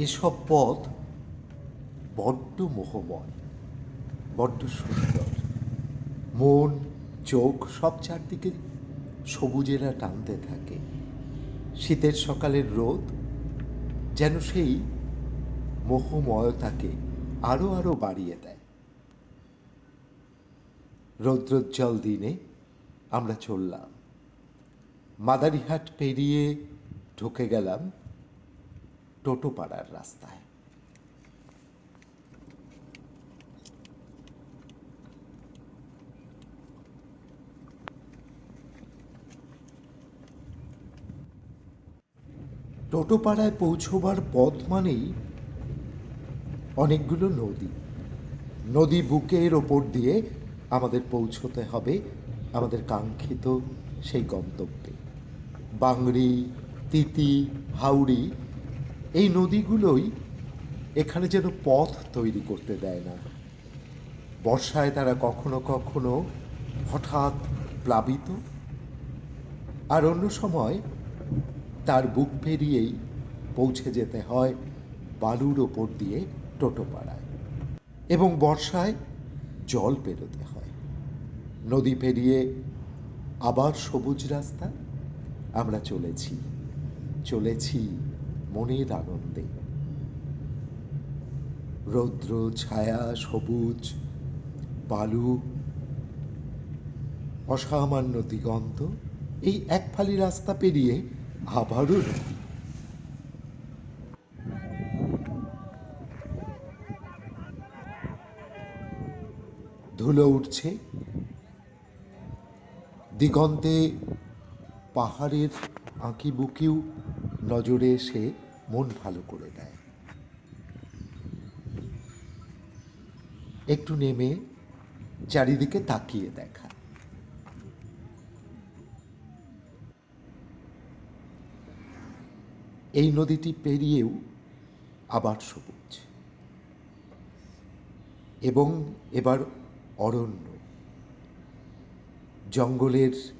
এসব পথ বড্ড মোহময়, বড্ড সুন্দর। মন, চোখ সব চারদিকে সবুজেরা টানতে থাকে। শীতের সকালের রোদ যেন সেই মোহময়তাকে আরও আরও বাড়িয়ে দেয়। রৌদ্রোজ্জ্বল দিনে আমরা চললাম। মাদারিহাট পেরিয়ে ঢুকে গেলাম টোটোপাড়ার রাস্তায়। টোটোপাড়ায় পৌঁছবার পথ মানেই অনেকগুলো নদী। নদী বুকের ওপর দিয়ে আমাদের পৌঁছতে হবে আমাদের কাঙ্ক্ষিত সেই গন্তব্যে। বাংরি, তিতি হাওড়ি এই নদীগুলোই এখানে যেন পথ তৈরি করতে দেয় না। বর্ষায় তারা কখনো কখনো হঠাৎ প্লাবিত। আর অন্য সময় তার বুক পেরিয়েই পৌঁছে যেতে হয় বালুর ওপর দিয়ে টোটোপাড়ায়। এবং বর্ষায় জল পেরোতে হয়। নদী পেরিয়ে আবার সবুজ রাস্তা। আমরা চলেছি চলেছি মনের আনন্দে। রৌদ্র, ছায়া, সবুজ, বালু, অসামান্য দিগন্ত, এই এক ফালি রাস্তা পেরিয়ে আবারও নদী ধুলো উঠছে। দিগন্তে পাহাড়ের আঁকি বুকিও নজরে এসে মন ভালো করে দেয় একটু নেমে চারিদিকে তাকিয়ে দেখা। এই নদীটি পেরিয়েও আবার সবুজ। এবং এবার অরণ্য। জঙ্গলের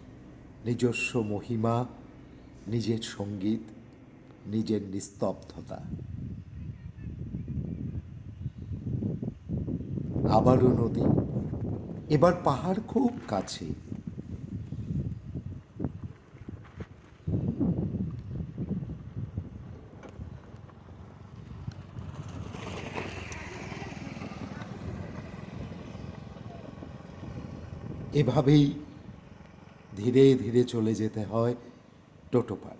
নিজস্ব মহিমা, নিজের সংগীত নিজের নিস্তব্ধতা। আবারও নদী, এবার পাহাড় খুব কাছে। এভাবেই ধীরে ধীরে চলে যেতে হয় টোটোপাড়ায়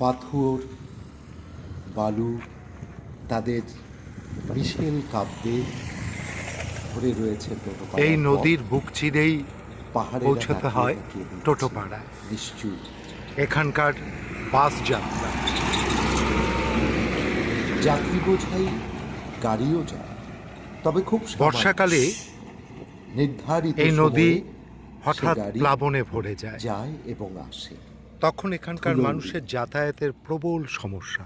পাথর বালু তাদের মিশেল কাব্যে ভরে রয়েছে এই নদীর বুক চিরেই পাহাড়ে পৌঁছতে হয় টোটোপাড়ায়। নিশ্চুপ এখানকার বাস যাত্রা। যাত্রী বোঝাই গাড়িও যায়। তবে খুব বর্ষাকালে নির্ধারিত এই নদী হঠাৎ প্লাবনে ভরে যায়। যায় এবং আসে। তখন এখানকার মানুষের যাতায়াতের প্রবল সমস্যা।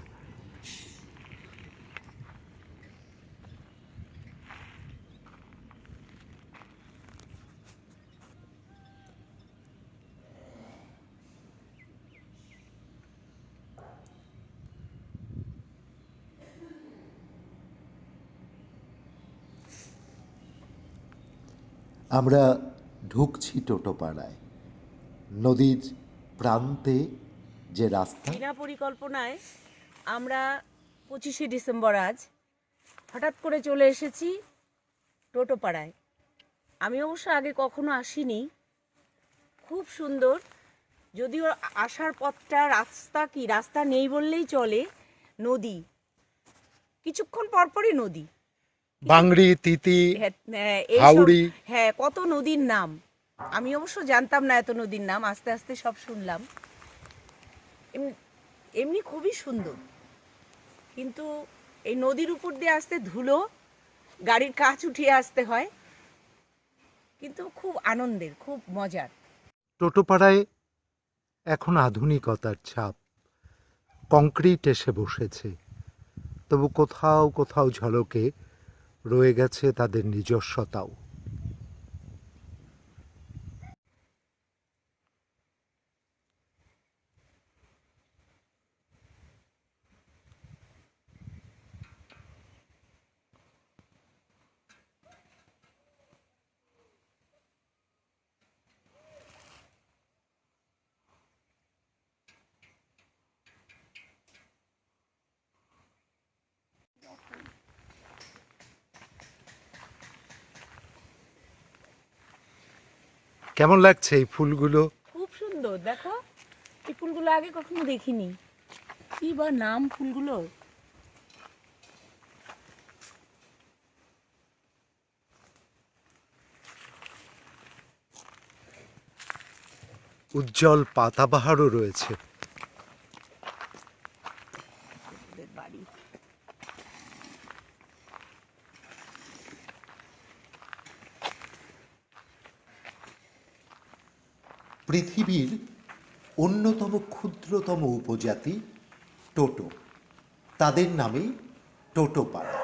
আমরা ঢুকছি টোটোপাড়ায়। নদীর প্রান্তে যে রাস্তা বিনা পরিকল্পনায় আমরা পঁচিশে ডিসেম্বর আজ হঠাৎ করে চলে এসেছি টোটোপাড়ায়। আমি অবশ্য আগে কখনো আসিনি। খুব সুন্দর। যদিও আসার পথটা রাস্তা কি রাস্তা নেই বললেই চলে নদী। কিছুক্ষণ পরপরই নদী। বাংড়ি তিতি হ্যাঁ, হ্যাঁ, হ্যাঁ কত নদীর নাম। আমি অবশ্য জানতাম না এত নদীর নাম, আস্তে আস্তে সব শুনলাম। এম- এমনি খুবই সুন্দর। কিন্তু এই নদীর উপর দিয়ে আসতে ধুলো, গাড়ির কাচ উঠিয়ে আসতে হয়, কিন্তু খুব আনন্দের, খুব মজার। টোটোপাড়ায় এখন আধুনিকতার ছাপ। কংক্রিট এসে বসেছে। তবু কোথাও কোথাও ঝলকে রয়ে গেছে তাদের নিজস্বতাও। কেমন লাগছে এই ফুলগুলো? খুব সুন্দর দেখো। এই ফুলগুলো আগে কখনো দেখিনি। কি বা নাম ফুলগুলো? উজ্জ্বল পাতাবাহারও রয়েছে ওদের বাড়ি পৃথিবীর অন্যতম ক্ষুদ্রতম উপজাতি টোটো। তাদের নামেই টোটোপাড়া।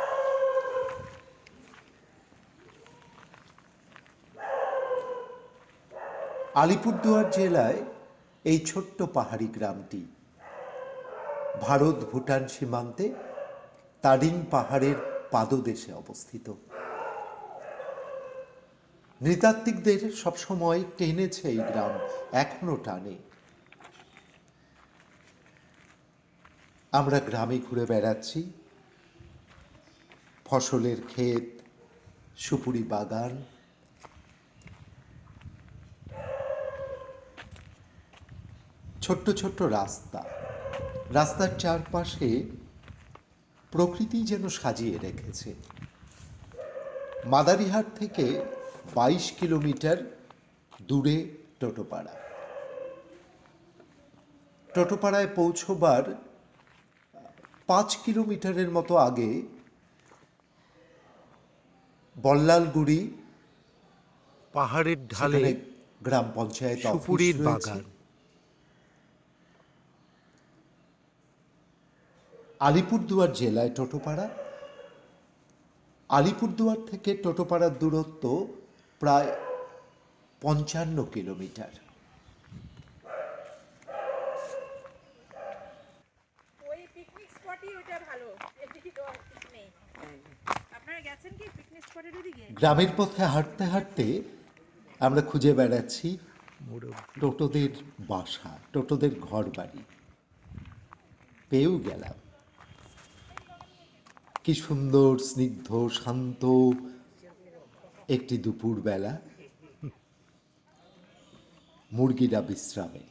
আলিপুরদুয়ার জেলায় এই ছোট্ট পাহাড়ি গ্রামটি ভারত ভুটান সীমান্তে তারিং পাহাড়ের পাদদেশে অবস্থিত। নৃতাত্ত্বিকদের সবসময় টেনেছে এই গ্রাম, এখনও টানে। আমরা গ্রামে ঘুরে বেড়াচ্ছি। ফসলের ক্ষেত, সুপুরি বাগান। ছোট্ট ছোট্ট রাস্তা। রাস্তার চারপাশে প্রকৃতি যেন সাজিয়ে রেখেছে। মাদারিহাট থেকে বাইশ কিলোমিটার দূরে টোটোপাড়া। টোটোপাড়ায় পৌঁছবার পাঁচ কিলোমিটারের মতো আগে বল্লালগুড়ি পাহাড়ের ঢালে গ্রাম পঞ্চায়েত সুপুরির বাগান। আলিপুরদুয়ার জেলায় টোটোপাড়া। আলিপুরদুয়ার থেকে টোটোপাড়ার দূরত্ব প্রায় পঞ্চান্ন কিলোমিটার। গ্রামের পথে হাঁটতে হাঁটতে আমরা খুঁজে বেড়াচ্ছি টোটোদের বাসা টোটোদের ঘর বাড়ি পেয়েও গেলাম। কি সুন্দর স্নিগ্ধ শান্ত একটি দুপুরবেলা মুরগিরা বিশ্রামে।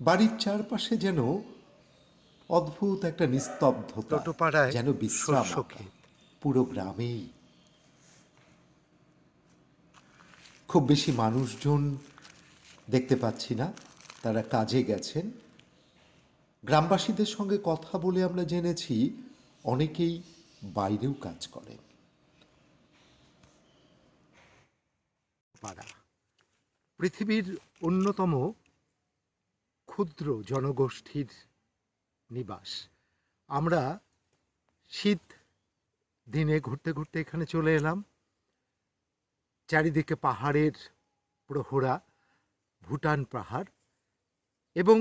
বাড়ির চারপাশে যেন অদ্ভুত একটা নিস্তব্ধতা যেন বিশ্রাম। পুরো গ্রামেই। খুব বেশি মানুষজন দেখতে পাচ্ছি না তারা কাজে গেছেন। গ্রামবাসীদের সঙ্গে কথা বলে আমরা জেনেছি অনেকেই বাইরেও কাজ করেন। পাড়া পৃথিবীর অন্যতম ক্ষুদ্র জনগোষ্ঠীর নিবাস। আমরা শীত দিনে ঘুরতে ঘুরতে এখানে চলে এলাম। চারিদিকে পাহাড়ের প্রহরা, ভুটান পাহাড় এবং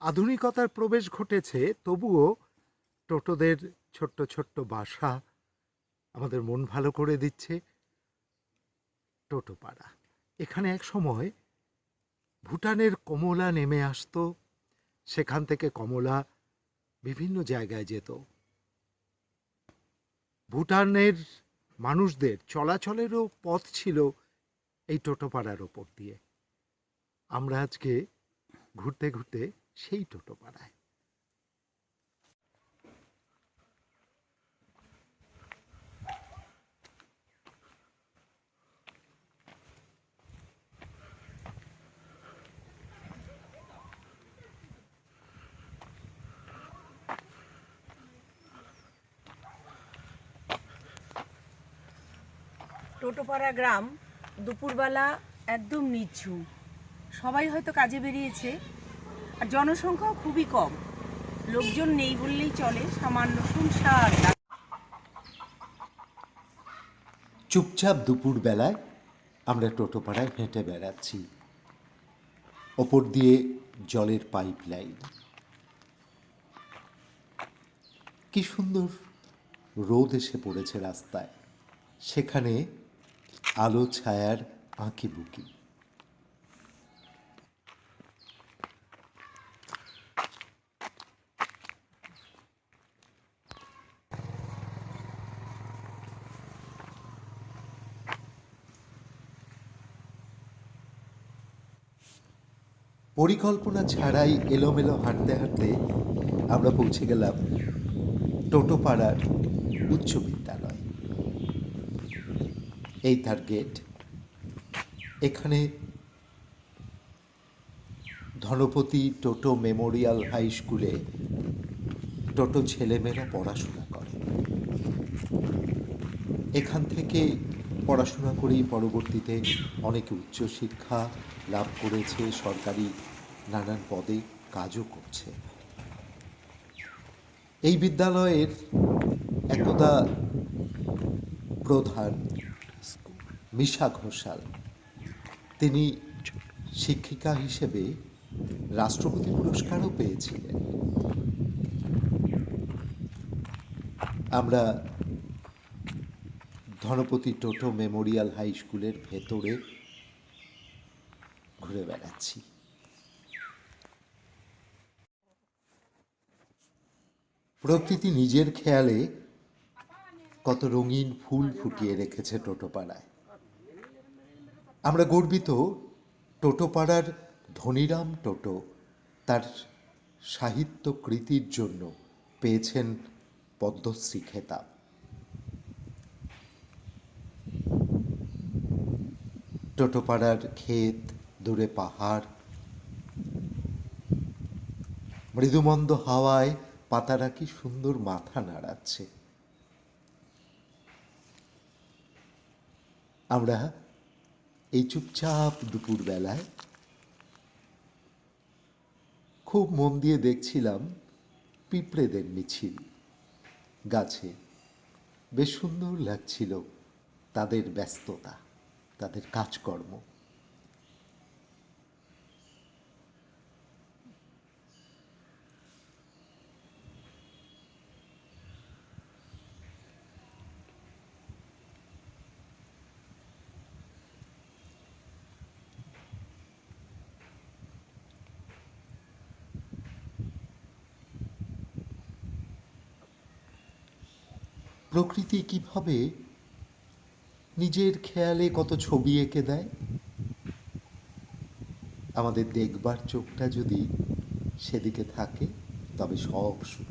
আধুনিকতার প্রবেশ ঘটেছে। তবুও টোটোদের ছোট্ট ছোট্ট বাসা আমাদের মন ভালো করে দিচ্ছে। টোটোপাড়া। এখানে এক সময় ভুটানের কমলা নেমে আসতো, সেখান থেকে কমলা বিভিন্ন জায়গায় যেত। ভুটানের মানুষদের চলাচলেরও পথ ছিল এই টোটোপাড়ার ওপর দিয়ে। আমরা আজকে ঘুরতে ঘুরতে সেই টোটোপাড়ায় টোটোপাড়া গ্রাম দুপুরবেলা একদম নিঝুম সবাই হয়তো কাজে বেরিয়েছে, আর জনসংখ্যাও খুবই কম। লোকজন নেই বললেই চলে, সামান্য শুনশান চুপচাপ দুপুর বেলায় আমরা টোটোপাড়ায় হেঁটে বেড়াচ্ছি। ওপর দিয়ে জলের পাইপ লাইন কি সুন্দর রোদ এসে পড়েছে রাস্তায়। সেখানে আলো ছায়ার আঁকি বুকি। পরিকল্পনা ছাড়াই এলোমেলো হাঁটতে হাঁটতে আমরা পৌঁছে গেলাম টোটোপাড়ার উচ্চ বিদ্যালয়। এই তার গেট এখানে ধনপতি টোটো মেমোরিয়াল হাই স্কুলে টোটো ছেলেমেয়েরা পড়াশোনা করে। এখান থেকে পড়াশোনা করেই পরবর্তীতে অনেকে উচ্চশিক্ষা লাভ করেছে, সরকারি নানান পদে কাজও করছে। এই বিদ্যালয়ের একদা প্রধান মিশা ঘোষাল। তিনি শিক্ষিকা হিসেবে রাষ্ট্রপতি পুরস্কারও পেয়েছিলেন। আমরা ধনপতি টোটো মেমোরিয়াল হাই স্কুলের ভেতরে ঘুরে বেড়াচ্ছি। প্রকৃতি নিজের খেয়ালে কত রঙিন ফুল ফুটিয়ে রেখেছে টোটোপাড়ায়। আমরা গর্বিত টোটোপাড়ার ধনিরাম টোটো তার সাহিত্য কৃতির জন্য পেয়েছেন পদ্মশ্রী খেতাব। টোটোপাড়ার ক্ষেত, দূরে পাহাড়, মৃদুমন্দ হাওয়ায় পাতারা কি সুন্দর মাথা নাড়াচ্ছে। আমরা এই চুপচাপ দুপুর বেলায় খুব মন দিয়ে দেখছিলাম পিঁপড়েদের মিছিল গাছে। বেশ সুন্দর লাগছিল তাদের ব্যস্ততা, তাদের কাজকর্ম। প্রকৃতি কীভাবে নিজের খেয়ালে কত ছবি এঁকে দেয়? আমাদের দেখবার চোখটা যদি সেদিকে থাকে, তবে সব সুন্দর